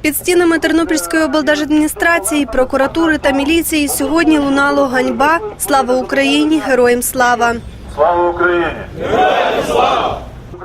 Під стінами Тернопільської облдержадміністрації, прокуратури та міліції сьогодні лунало ганьба Слава Україні! Героям слава! Слава Україні!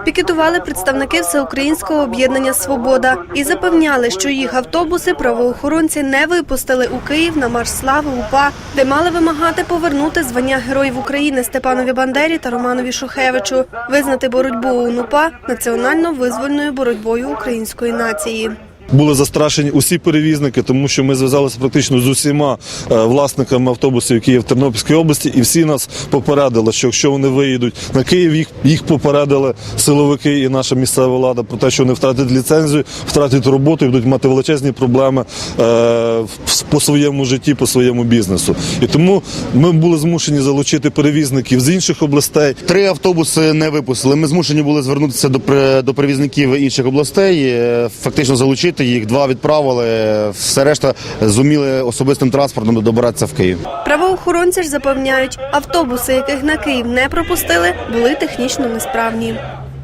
Пікетували представники всеукраїнського об'єднання Свобода і запевняли, що їх автобуси правоохоронці не випустили у Київ на марш слави УПА, де мали вимагати повернути звання Героїв України Степанові Бандері та Романові Шухевичу, визнати боротьбу УНУПА національно-визвольною боротьбою української нації. Були застрашені усі перевізники, тому що ми зв'язалися практично з усіма е, власниками автобусів, які є в Тернопільській області, і всі нас попередили, що якщо вони виїдуть на Київ, їх, їх попередили силовики і наша місцева влада про те, що вони втратять ліцензію, втратять роботу і будуть мати величезні проблеми е, по своєму житті, по своєму бізнесу. І тому ми були змушені залучити перевізників з інших областей. Три автобуси не випустили. Ми змушені були звернутися до до перевізників інших областей, е, фактично залучити їх. Два відправили. Все решта зуміли особистим транспортом добиратися в Київ. Правоохоронці ж запевняють, автобуси, яких на Київ не пропустили, були технічно несправні.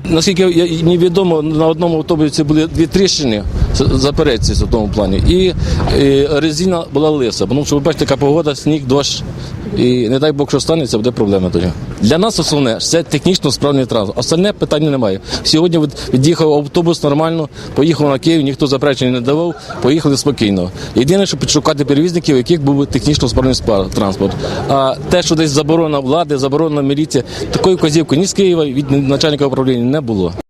Наскільки мені відомо, на одному автобусі були дві тріщини заперечці в тому плані, і, і резина була лиса. Тому що ви бачите, яка погода, сніг, дощ. І не дай Бог, що станеться, буде проблема тоді. Для нас основне це технічно справний транспорт. Остальне питання немає. Сьогодні від'їхав автобус нормально, поїхав на Київ, ніхто заперечень не давав, поїхали спокійно. Єдине, що підшукати перевізників, у яких був технічно справний транспорт. А те, що десь заборона влади, заборона міліції, такої вказівки ні з Києва від начальника управління не було.